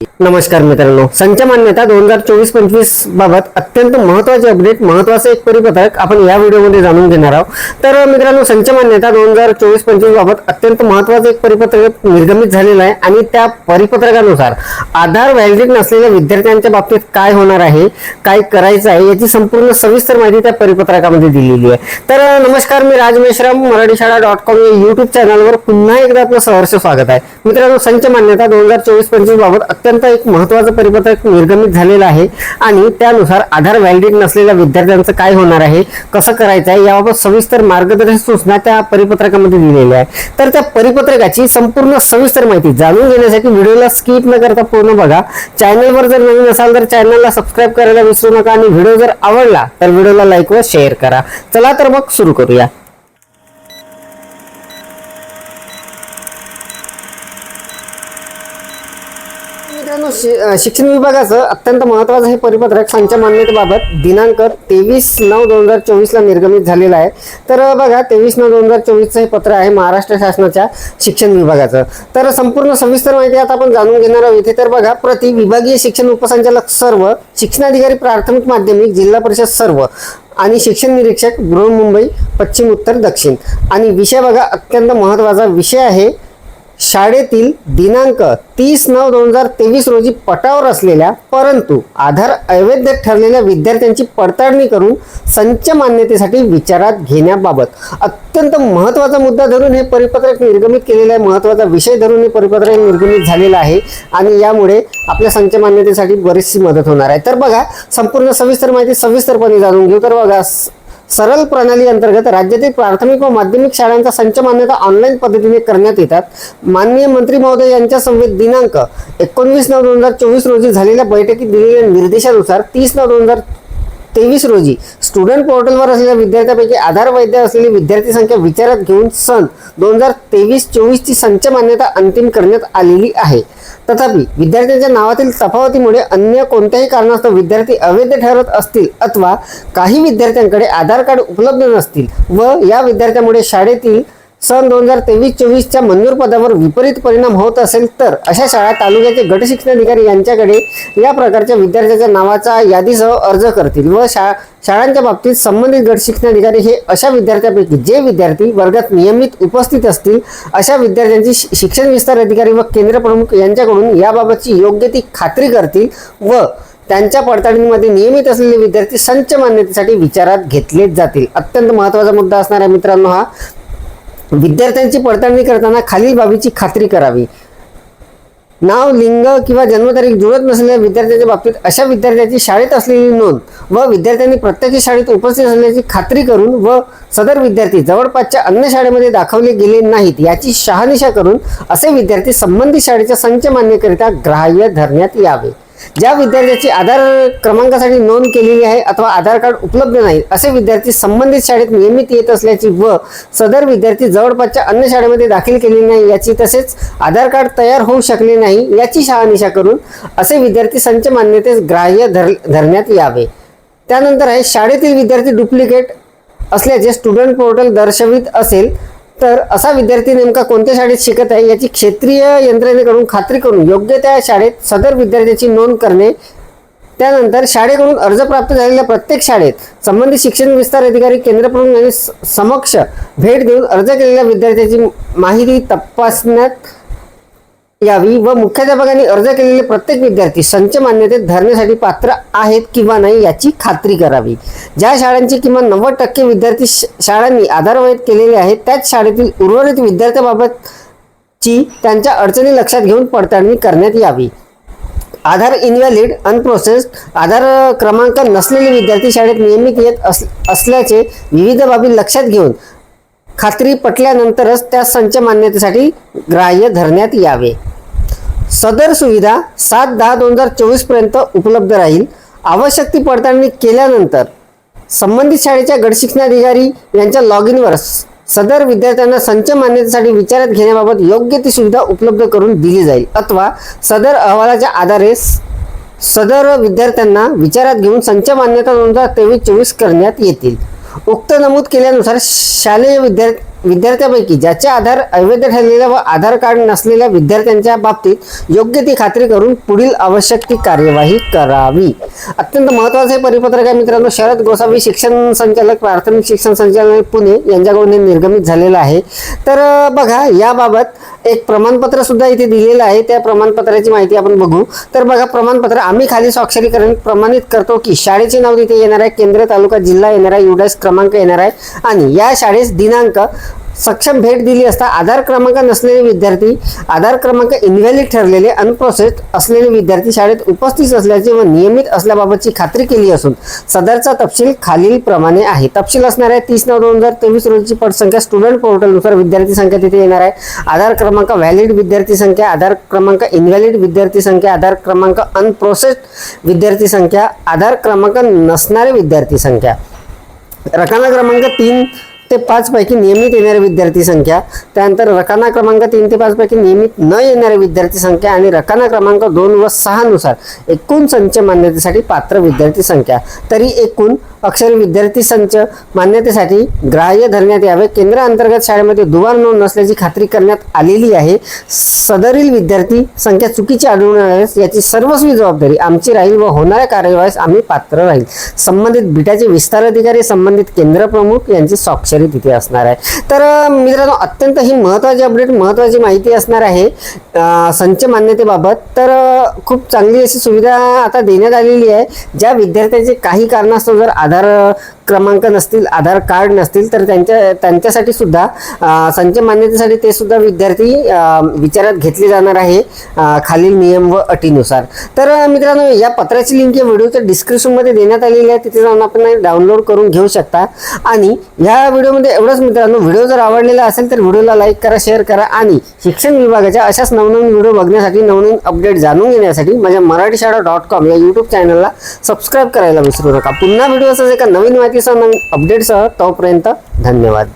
नमस्कार मित्रांनो. संच मान्यता दोन हजार चोवीस पंचवीस बाबत अत्यंत महत्त्वाचे अपडेट महत्वाचं एक परिपत्रक आपण या व्हिडिओमध्ये जाणून घेणार आहोत. तर मित्रांनो संच मान्यता दोन हजार चोवीस पंचवीस बाबत अत्यंत महत्वाचं एक परिपत्रक निर्गमित झालेलं आहे आणि त्या परिपत्रकानुसार आधार व्हॅलिडिटी नसलेल्या विद्यार्थ्यांच्या बाबतीत काय होणार आहे काय करायचं आहे याची संपूर्ण सविस्तर माहिती त्या परिपत्रकामध्ये दिलेली आहे. तर नमस्कार मी राज मेश्राम मराठी शाळा डॉट कॉम या युट्यूब चॅनलवर पुन्हा एकदा आपलं सहर्ष स्वागत आहे. मित्रांनो संच मान्यता दोन हजार चोवीस पंचवीस बाबत अत्यंत एक महत्वाचं परिपत्रक निर्गमित झालेलं आहे. आणि त्यानुसार आधार व्हॅलिडिटी नसलेल्या विद्यार्थ्यांचं काय होणार आहे? कसं करायचं आहे? याबाबत सविस्तर मार्गदर्शक सूचना त्या परिपत्रकामध्ये दिलेल्या आहे तर त्या परिपत्रकाची संपूर्ण सविस्तर माहिती जाणून घेण्यासाठी व्हिडिओला स्किप न करता पूर्ण बघा. चॅनलवर जर नवीन असाल तर चॅनलला सबस्क्राईब करायला विसरू नका. आणि व्हिडिओ जर आवडला तर व्हिडिओला लाईक व शेअर करा. चला तर मग सुरू करूया. मित्रांनो शि- शिक्षण विभागाचं अत्यंत महत्वाचं हे परिपत्रक संच मान्यतेबाबत दिनांक तेवीस नऊ दोन हजार चोवीसला निर्गमित झालेलं आहे. तर बघा तेवीस नऊ दोन हजार चोवीसचं हे पत्र आहे महाराष्ट्र शासनाच्या शिक्षण विभागाचं. तर संपूर्ण सविस्तर माहिती आता आपण जाणून घेणार आहोत. इथे तर बघा प्रति विभागीय शिक्षण उपसंचालक सर्व शिक्षणाधिकारी प्राथमिक माध्यमिक जिल्हा परिषद सर्व आणि शिक्षण निरीक्षक बृहन्मुंबई पश्चिम उत्तर दक्षिण. आणि विषय बघा अत्यंत महत्त्वाचा विषय आहे. शाळेतील दिनांक तीस नऊ दोन हजार तेवीस रोजी पटावर असलेल्या परंतु आधार अवैध ठरलेल्या विद्यार्थ्यांची पडताळणी करून संच मान्यतेसाठी विचारात घेण्याबाबत अत्यंत महत्त्वाचा मुद्दा धरून हे परिपत्रक निर्गमित केलेलं आहे. महत्त्वाचा विषय धरून हे परिपत्रक निर्गमित झालेलं आहे आणि यामुळे आपल्या संच मान्यतेसाठी बरीचशी मदत होणार आहे. तर बघा संपूर्ण सविस्तर माहिती सविस्तरपणे जाणून घेऊ. तर बघा सरल प्रणाली अंतर्गत राज्यातील प्राथमिक व माध्यमिक शाळांचा संच मान्यता ऑनलाईन पद्धतीने करण्यात येतात. माननीय मंत्री महोदय यांच्या संवेद दिनांक एकोणवीस नऊ दोन हजार चोवीस रोजी झालेल्या बैठकीत दिलेल्या निर्देशानुसार तीस नऊ दोन हजार तेवीस रोजी स्टुडंट पोर्टलवर असलेल्या विद्यार्थ्यांपैकी आधार वैध असलेली विद्यार्थी संख्या विचारात घेऊन सन दोन हजार तेवीस चोवीसची संच मान्यता अंतिम करण्यात आलेली आहे. तथापि विद्यार्थ्यांच्या नावातील तफावतीमुळे अन्य कोणत्याही कारणास्तव विद्यार्थी अवैध ठरत असतील अथवा काही विद्यार्थ्यांकडे आधार कार्ड उपलब्ध नसतील व या विद्यार्थ्यामुळे शाळेतील सन दोन हजार तेवीस चोवीसच्या मंजूर पदावर विपरीत परिणाम होत असेल तर अशा शाळा तालुक्याचे गट शिक्षणाधिकारी यांच्याकडे या प्रकारच्या विद्यार्थ्याच्या नावाचा यादीसह अर्ज करतील व शा शाळांच्या बाबतीत संबंधित गट शिक्षणाधिकारी हे अशा विद्यार्थ्यांपैकी जे विद्यार्थी वर्गात नियमित उपस्थित असतील अशा विद्यार्थ्यांची शिक्षण विस्तार अधिकारी व केंद्र प्रमुख यांच्याकडून याबाबतची योग्य ती खात्री करतील व त्यांच्या पडताळणीमध्ये नियमित असलेले विद्यार्थी संच मान्यतेसाठी विचारात घेतले जातील. अत्यंत महत्त्वाचा मुद्दा असणाऱ्या मित्रांनो हा विद्यार्थ्यांची पडताळणी करताना खालील बाबीची खात्री करावी. नाव लिंग किंवा जन्मतारीख जुळत नसलेल्या विद्यार्थ्यांच्या बाबतीत अशा विद्यार्थ्याची शाळेत असलेली नोंद व विद्यार्थ्यांनी प्रत्यक्ष शाळेत उपस्थित असल्याची खात्री करून व सदर विद्यार्थी जवळपासच्या अन्य शाळेमध्ये दाखवले गेले नाहीत याची शहानिशा करून असे विद्यार्थी संबंधित शाळेच्या संच मान्यकरिता ग्राह्य धरण्यात यावे. ज्या विद्यार्थ्याची आधार क्रमांकासाठी नोंद केलेली आहे अथवा आधार कार्ड उपलब्ध नाही असे विद्यार्थी संबंधित शाळेत नियमित येत असल्याची व सदर विद्यार्थी जवळपासच्या अन्य शाळेमध्ये दाखल केलेली नाही याची तसेच आधार कार्ड तयार होऊ शकले नाही याची शहानिशा करून असे विद्यार्थी संच मान्यतेस ग्राह्य धर धरण्यात यावे. त्यानंतर आहे शाळेतील विद्यार्थी डुप्लिकेट असल्याचे स्टुडंट पोर्टल दर्शवित असेल तर असा विद्यार्थी नेमका कोणत्या शाळेत शिकत आहे याची क्षेत्रीय यंत्रणेकडून खात्री करून योग्य त्या शाळेत सदर विद्यार्थ्याची नोंद करणे. त्यानंतर शाळेकडून अर्ज प्राप्त झालेल्या प्रत्येक शाळेत संबंधित शिक्षण विस्तार अधिकारी केंद्र प्रमुख यांनी स- समक्ष भेट देऊन अर्ज केलेल्या विद्यार्थ्याची माहिती तपासण्यात यावी व मुख्याध्यापकांनी अर्ज केलेले प्रत्येक विद्यार्थी संच मान्यतेत धरण्यासाठी पात्र आहेत किंवा नाही याची खात्री करावी. ज्या शाळांची किमान नव्वद टक्के विद्यार्थी श- शाळांनी आधारवहित केलेले आहेत त्याच शाळेतील उर्वरित विद्यार्थ्याबाबतची त्यांच्या अडचणी लक्षात घेऊन पडताळणी करण्यात यावी. आधार इनव्हॅलिड अनप्रोसेस्ड आधार क्रमांक नसलेले विद्यार्थी शाळेत नियमित येत अस असल्याचे विविध बाबी लक्षात घेऊन खात्री पटल्यानंतरच त्या संच मान्यतेसाठी ग्राह्य धरण्यात यावे. सदर सुविधा सात दहा दोन हजार चोवीसपर्यंत उपलब्ध राहील. आवश्यक ती पडताळणी केल्यानंतर संबंधित शाळेच्या गटशिक्षणाधिकारी यांच्या लॉग इनवर सदर विद्यार्थ्यांना संच मान्यतेसाठी विचारात घेण्याबाबत योग्य ती सुविधा उपलब्ध करून दिली जाईल अथवा सदर अहवालाच्या आधारे स- सदर विद्यार्थ्यांना विचारात घेऊन संच मान्यता दोन हजार तेवीस चोवीस करण्यात येतील. उक्त नमूद केल्यानुसार शालेय विद्यार्थी विद्यार्थ्यापैकी ज्याचे आधार अवैध ठरलेल्या व आधार कार्ड नसलेल्या विद्यार्थ्यांच्या बाबतीत योग्य ती खात्री करून पुढील आवश्यक ती कार्यवाही करावी. अत्यंत महत्त्वाचे परिपत्रक आहे मित्रांनो शरद गोसावी शिक्षण संचालक प्राथमिक शिक्षण संचालक पुणे यांच्याकडून हे निर्गमित झालेलं आहे. तर बघा याबाबत एक प्रमाणपत्र सुद्धा इथे दिलेलं आहे. त्या प्रमाणपत्राची माहिती आपण बघू. तर बघा प्रमाणपत्र आम्ही खाली स्वाक्षरीकरण प्रमाणित करतो की शाळेचे नाव तिथे येणार आहे केंद्र तालुका जिल्हा येणार आहे युडास क्रमांक येणार आहे आणि या शाळेस दिनांक सक्षम भेट दिली असता आधार क्रमांक नसलेले विद्यार्थी आधार क्रमांक इनव्हॅलिड ठरलेले अनप्रोसेस्ड असलेले विद्यार्थी शाळेत उपस्थित असल्याचे व नियमित असल्याबाबतची खात्री केली असून सदरचा तपशील खालील प्रमाणे आहे. तपशील असणाऱ्या तीस नऊ दोन हजार तेवीस रोजीची पटसंख्या स्टुडंट पोर्टलनुसार विद्यार्थी संख्या तिथे येणार आहे. आधार क्रमांक व्हॅलिड विद्यार्थी संख्या आधार क्रमांक इनव्हॅलिड विद्यार्थी संख्या आधार क्रमांक अनप्रोसेस्ड विद्यार्थी संख्या आधार क्रमांक नसणारे विद्यार्थी संख्या. रकाना क्रमांक तीन ते पाच पैकी नियमित येणाऱ्या विद्यार्थी संख्या त्यानंतर रकाना क्रमांक तीन ते पाच पैकी नियमित न येणाऱ्या विद्यार्थी संख्या आणि रकाना क्रमांक दोन व सहा नुसार एकूण संच मान्यतेसाठी पात्र विद्यार्थी संख्या. तरी एकूण अक्षर विद्यार्थी संच मान्यतेसाठी ग्राह्य धरण्यात यावे. केंद्र अंतर्गत शाळेमध्ये दुवार नोंद नसल्याची खात्री करण्यात आलेली आहे. सदरील विद्यार्थी संख्या चुकीची आढळून आल्यास याची सर्वस्वी जबाबदारी आमची राहील व होणाऱ्या कार्यवाहीस आम्ही पात्र राहील. संबंधित बिटाचे विस्तार अधिकारी संबंधित केंद्र प्रमुख यांची स्वाक्षरी तिथे असणार आहे. तर मित्रांनो अत्यंत ही महत्त्वाची अपडेट महत्त्वाची माहिती असणार आहे संच मान्यतेबाबत. तर खूप चांगली अशी सुविधा आता देण्यात आलेली आहे. ज्या विद्यार्थ्यांचे काही कारणास्तव जर आधार क्रमांक नसतील आधार कार्ड नसतील तर त्यांच्या त्यांच्यासाठी सुद्धा संच मान्यतेसाठी ते सुद्धा विद्यार्थी विचारात घेतले जाणार आहे खालील नियम व अटीनुसार. तर मित्रांनो या पत्राची लिंक या व्हिडिओच्या डिस्क्रिप्शनमध्ये देण्यात आलेली आहे. तिथे जाऊन आपण डाउनलोड करून घेऊ शकता. आणि ह्या व्हिडिओमध्ये एवढंच मित्रांनो व्हिडिओ जर आवडलेला असेल तर व्हिडिओला लाईक करा शेअर करा आणि शिक्षण विभागाच्या अशाच नवनवीन व्हिडिओ बघण्यासाठी नवनवीन अपडेट जाणून घेण्यासाठी माझ्या मराठी शाळा डॉट कॉम या यूट्यूब चॅनलला सबस्क्राईब करायला विसरू नका. पुन्हा व्हिडिओ एका नवीन माहितीसह नवीन अपडेटसह तोपर्यंत धन्यवाद.